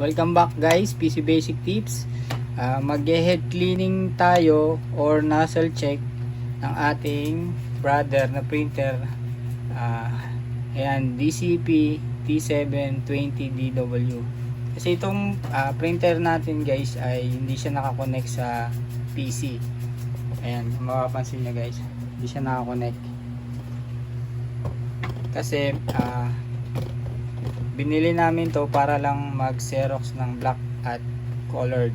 Welcome back guys, PC Basic Tips. Ah, Mag-head cleaning tayo or nozzle check ng ating brother na printer. Ah, ayan, DCP T720DW. Kasi itong ah, printer natin guys ay hindi siya nakakonect sa PC. Ayan, mapapansin nyo guys, hindi siya nakakonect. Kasi ah, binili namin to para lang mag xerox ng black at colored.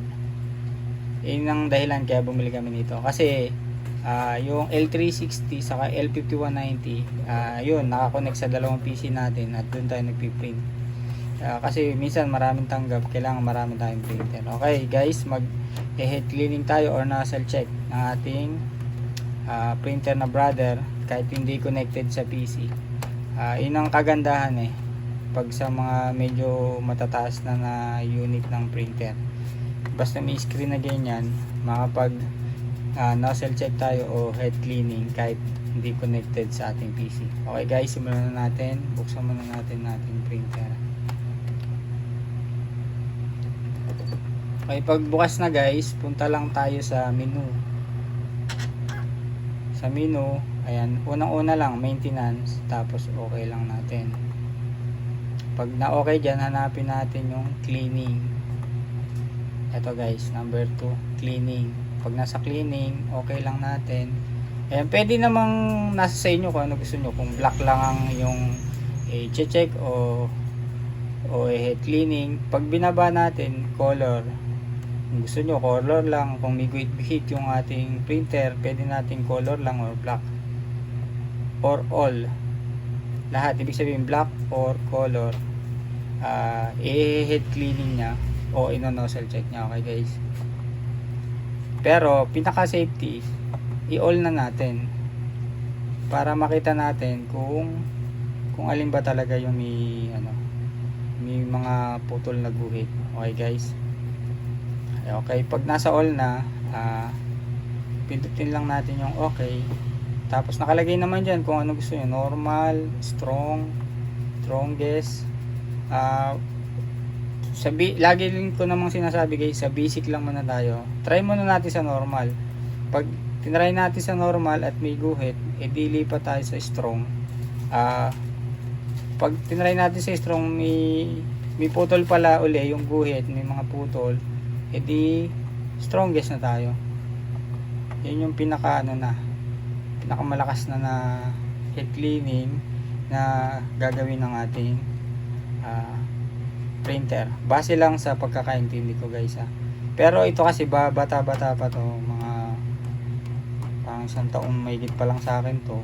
Yun ang dahilan kaya bumili kami nito. Kasi ah, yung L360 saka L5190 ah, yun nakakonect sa dalawang PC natin at doon tayo nagpiprint. Ah, kasi minsan maraming tanggap kailangan marami tayong printer. Okay guys mag head cleaning tayo or nozzle check ng ating ah, printer na brother kahit hindi connected sa PC Ah, yun ang kagandahan eh pag sa mga medyo matataas na na unit ng printer. Basta may screen na ganyan makapag ah, nozzle check tayo o head cleaning kahit hindi connected sa ating PC okay guys simulan na natin. Buksan muna natin natin printer. Okay pag bukas na guys punta lang tayo sa menu. Sa menu ayan unang una lang maintenance tapos okay lang natin pag na okay dyan hanapin natin yung cleaning. Ito guys number 2 cleaning. Pag nasa cleaning okay lang natin. Ayan pwede namang nasa sa inyo kung ano gusto nyo. Kung black lang ang yung i-check o o head cleaning. Pag binaba natin color. Kung gusto nyo color lang. Kung may guhit yung ating printer pwede natin color lang or black. Or all. Lahat. Ibig sabihin black or color uh, i-head cleaning niya o ino-nozzle check niya okay guys? Pero pinaka safety i-all na natin para makita natin kung kung alin ba talaga yung may ano may mga putol na guhit okay guys? Okay pag nasa all na ah, pindutin lang natin yung okay. Tapos nakalagay naman dyan kung ano gusto nyo normal, strong strongest ah sabi, lagi rin ko namang sinasabi guys sa basic lang muna tayo. Try muna natin sa normal. Pag tinry natin sa normal at may guhit edi lipat tayo sa strong. Ah pag tinry natin sa strong may may putol pala uli yung guhit may mga putol edi strongest na tayo. Yun yung pinaka ano na pinakamalakas na na head cleaning na gagawin ng ating ah, printer. Base lang sa pagkakaintindi ko guys ha pero ito kasi ba bata bata pa to mga parang isang taon mahigit pa lang sa akin to.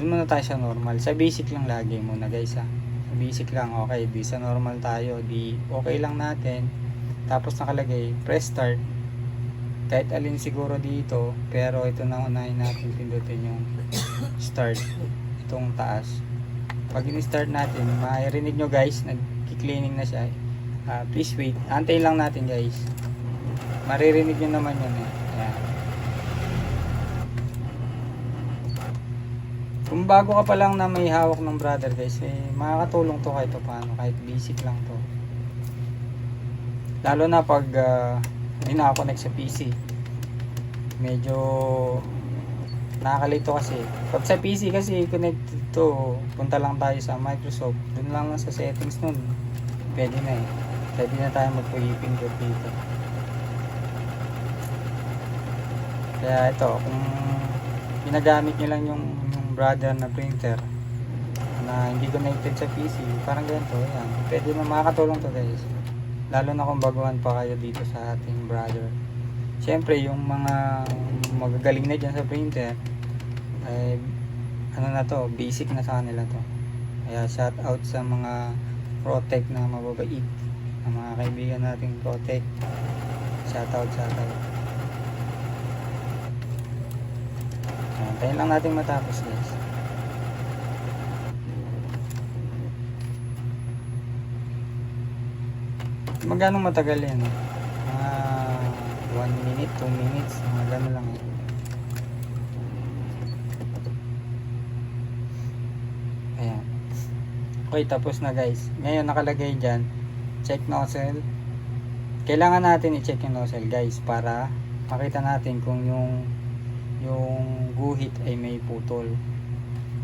Dun muna tayo sa normal. Sa basic lang lagi muna guys ha sa basic lang okay di sa normal tayo di okay lang natin. Tapos nakalagay press start. Kahit alin siguro dito pero ito na unahin natin pindutin yung start itong taas pag in-start natin maririnig nyo guys nag-cleaning na siya. Ah, please wait. Antayin lang natin guys. Maririnig nyo naman yun eh. Ayan. kung bago ka pa lang na may hawak ng brother guys eh, makakatulong to kahit paano kahit basic lang to. Lalo na pag ah, hindi nakakonect sa PC medyo nakakalito kasi. Pag sa PC kasi connected to. Punta lang tayo sa Microsoft. Dun lang lang sa settings nun. Pwede na eh. Pwede na tayo magpuyipin ko dito. Kaya ito kung ginagamit nyo lang yung, yung brother na printer na hindi connected sa PC parang ganito yan. Pwede na makakatulong to guys. Lalo na kung baguhan pa kayo dito sa ating brother. Syempre yung mga magagaling na dyan sa printer ay ano na to basic na sa kanila to. Kaya shout out sa mga protect na mababait ang mga kaibigan nating protect. Shout out shout out. Antayin lang natin matapos guys. Magkano matagal yan? Mga 1 minute 2 minutes mga lang. eh ayan okay tapos na guys ngayon nakalagay dyan check nozzle. Kailangan natin i-check yung nozzle guys para makita natin kung yung yung guhit ay may putol.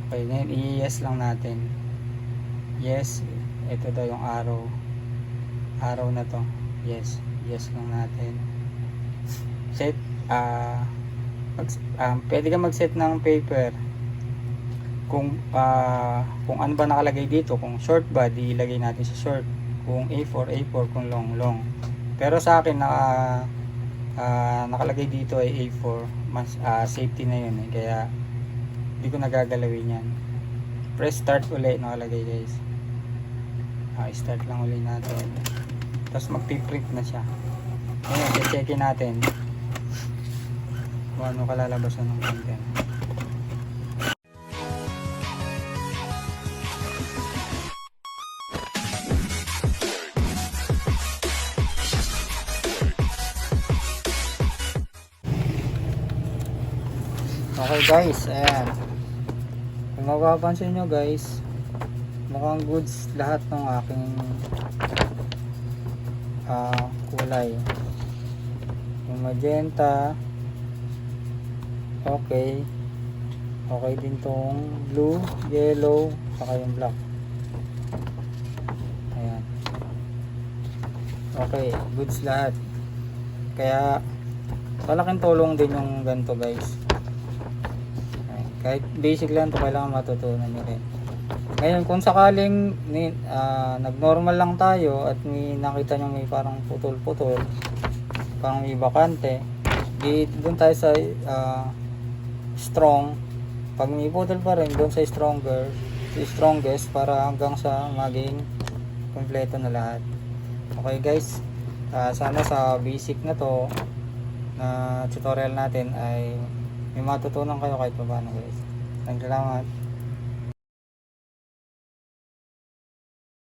Okay, ngayon i-yes lang natin. Yes, ito daw yung arrow. Arrow na to. Yes, yes lang natin. Set, ah, mag, um, pwede ka mag-set ng paper kung ah, kung ano ba nakalagay dito kung short ba di ilagay natin sa short. Kung A4 A4 kung long long. Pero sa akin naka ah, nakalagay dito ay A4 mas ah, safety na yun eh. Kaya hindi ko nagagalawin yan. Press start uli nakalagay guys. Ah, start lang uli natin. Tapos magpiprint na siya. Ngayon checkin natin. Kung ano kalalabasan ng content Okay guys, ayan. Kung mapapansin nyo guys, mukhang goods lahat ng aking ah, kulay. Yung magenta, okay. Okay din tong blue, yellow, saka yung black. Ayan. Okay, goods lahat. Kaya, malaking tulong din yung ganito guys. Kahit basic lang to kailangan matutunan nyo rin. Ngayon, kung sakaling ah, nag-normal lang tayo at may nakita nyo may parang putol-putol, parang may bakante, di doon tayo sa ah, strong. Pag may putol pa rin, doon sa stronger, sa strongest para hanggang sa maging kompleto na lahat. Okay guys, ah, sana sa basic na to na tutorial natin ay may matutunan kayo kahit paano guys. Maraming salamat.